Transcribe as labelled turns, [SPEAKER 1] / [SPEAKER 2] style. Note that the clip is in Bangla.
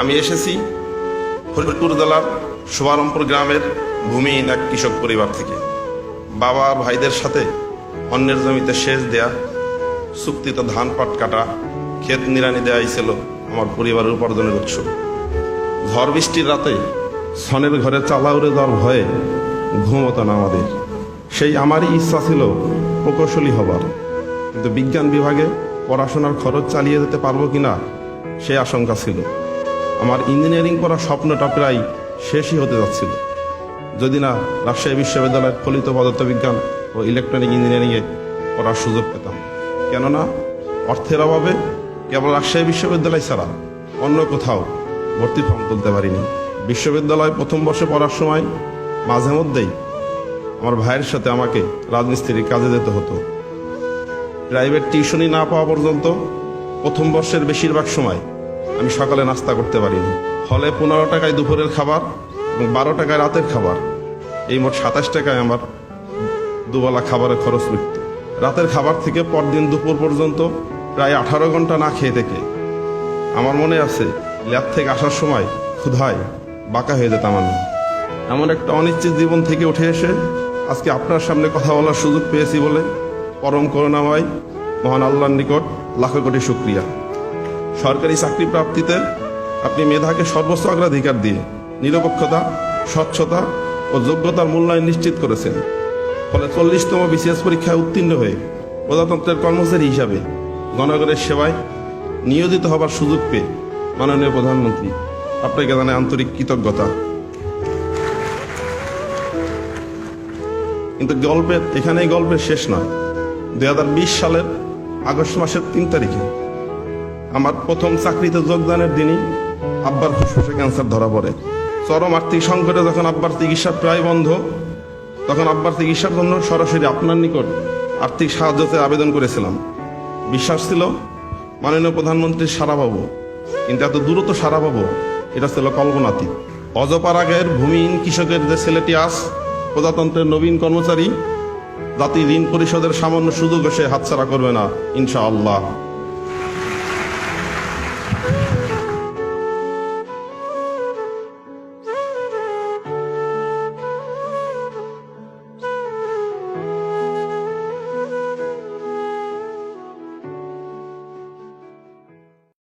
[SPEAKER 1] আমি এসেছি ফরিদপুর জেলার শুভারমপুর গ্রামের ভূমিহীন এক কৃষক পরিবার থেকে। বাবা ভাইদের সাথে অন্যের জমিতে সেচ দেয়া, চুক্তিতে ধান পাট কাটা, ক্ষেত নিরানি দেওয়াই ছিল আমার পরিবারের উপার্জনের উৎস। ঝড় বৃষ্টির রাতে সনের ঘরে চালা উড়ে যাওয়ার ভয়ে ঘুমতো না আমাদের। সেই আমারই ইচ্ছা ছিল প্রকৌশলী হবার। কিন্তু বিজ্ঞান বিভাগে পড়াশোনার খরচ চালিয়ে যেতে পারব কিনা সে আশঙ্কা ছিল। আমার ইঞ্জিনিয়ারিং পড়ার স্বপ্নটা প্রায় শেষই হতে যাচ্ছিল। যদি না রাজশাহী বিশ্ববিদ্যালয়ের ফলিত পদার্থবিজ্ঞান ও ইলেকট্রনিক ইঞ্জিনিয়ারিংয়ে পড়ার সুযোগ পেতাম। কেননা, অর্থের অভাবে কেবল রাজশাহী বিশ্ববিদ্যালয় ছাড়া অন্য কোথাও ভর্তি ফর্ম তুলতে পারিনি। বিশ্ববিদ্যালয় প্রথম বর্ষে পড়ার সময় মাঝে মধ্যেই আমার ভাইয়ের সাথে আমাকে রাজমিস্ত্রির কাজে যেতে হতো। প্রাইভেট টিউশনই না পাওয়া পর্যন্ত প্রথম বর্ষের বেশিরভাগ সময় আমি সকালে নাস্তা করতে পারিনি। ফলে পনেরো টাকায় দুপুরের খাবার এবং বারো টাকায় রাতের খাবার। এই মোট সাতাশ টাকায় আমার দুবেলা খাবারের খরচ মিটত। রাতের খাবার থেকে পরদিন দুপুর পর্যন্ত প্রায় আঠারো ঘণ্টা না খেয়ে থেকে। আমার মনে আছে, ল্যাব থেকে আসার সময় ক্ষুধায় বাঁকা হয়ে যেতাম আমি। এমন একটা অনিশ্চিত জীবন থেকে উঠে এসে আজকে আপনার সামনে কথা বলার সুযোগ পেয়েছি বলে পরম করুণাময় মহান আল্লাহর নিকট লাখো কোটি শুক্রিয়া। সরকারি চাকরি প্রাপ্তিতে আপনি মেধাকে সর্বোচ্চ অগ্রাধিকার দিয়ে নিরপেক্ষতা, স্বচ্ছতা ও যোগ্যতার মূল্যায়ন নিশ্চিত করেছেন। ফলে চল্লিশতম বিসিএস পরীক্ষায় উত্তীর্ণ হয়ে প্রজাতন্ত্রের কর্মচারী হিসাবে জনগণের সেবায় নিয়োজিত হবার সুযোগ পেয়ে মাননীয় প্রধানমন্ত্রী, আপনাকে জানাই আন্তরিক কৃতজ্ঞতা। কিন্তু গল্পের, এখানেই গল্পের শেষ নয়। দুই সালের আগস্ট মাসের তিন তারিখে আমার প্রথম চাকরিতে যোগদানের দিনই আব্বার ফুসফুসে ক্যান্সার ধরা পড়ে। চরম আর্থিক সংকটে যখন আব্বার চিকিৎসা প্রায় বন্ধ, তখন আব্বার চিকিৎসার জন্য সরাসরি আপনার নিকট আর্থিক সাহায্যতে আবেদন করেছিলাম। বিশ্বাস ছিল, মাননীয় প্রধানমন্ত্রীর সারা পাবো। কিন্তু এত দ্রুত সারা পাবো, এটা ছিল কল্পনাতীত। অজপার আগের ভূমিহীন কৃষকের যে ছেলেটি আস প্রজাতন্ত্রের নবীন কর্মচারী জাতি ঋণ পরিশোধের সামান্য সুযোগ সে হাতছাড়া করবে না, ইনশাআল্লাহ।